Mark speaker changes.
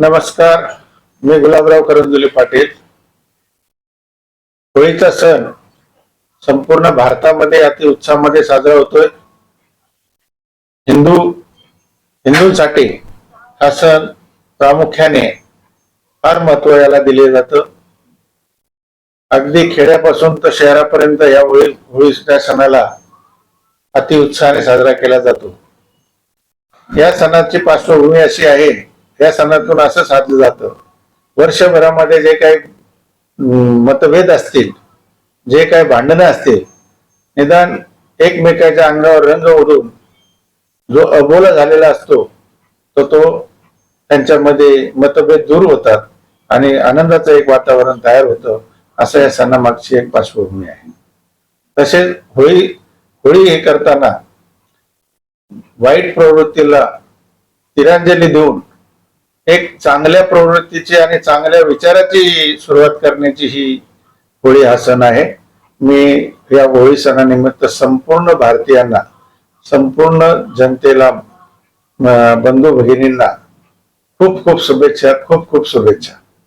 Speaker 1: नमस्कार मी गुलाबराव करंजुले पाटील. होळीचा सण संपूर्ण भारतामध्ये अति उत्साहामध्ये साजरा होतोय. हिंदू हिंदूंसाठी हा सण प्रामुख्याने फार महत्त्व याला दिले जात. अगदी खेड्यापासून तर शहरापर्यंत या होळी होळीच्या सणाला अति उत्साहाने साजरा केला जातो. या सणाची पार्श्वभूमी अशी आहे या सणातून असं साधलं जातं. वर्षभरामध्ये जे काही मतभेद असतील जे काही भांडणं असतील निदान एकमेकाच्या अंगावर रंग ओढून जो अबोला झालेला असतो तो तो त्यांच्यामध्ये मतभेद दूर होतात आणि आनंदाचं एक वातावरण तयार होतं असं या सणामागची एक पार्श्वभूमी आहे. तसेच होळी होळी हे करताना वाईट प्रवृत्तीला तिरांजली देऊन एक चांगल्या प्रवृत्तीची आणि चांगल्या विचाराची सुरुवात करण्याची ही होळी हा सण आहे. मी या होळी सणानिमित्त संपूर्ण भारतीयांना संपूर्ण जनतेला बंधू भगिनींना खूप खूप शुभेच्छा खूप खूप शुभेच्छा.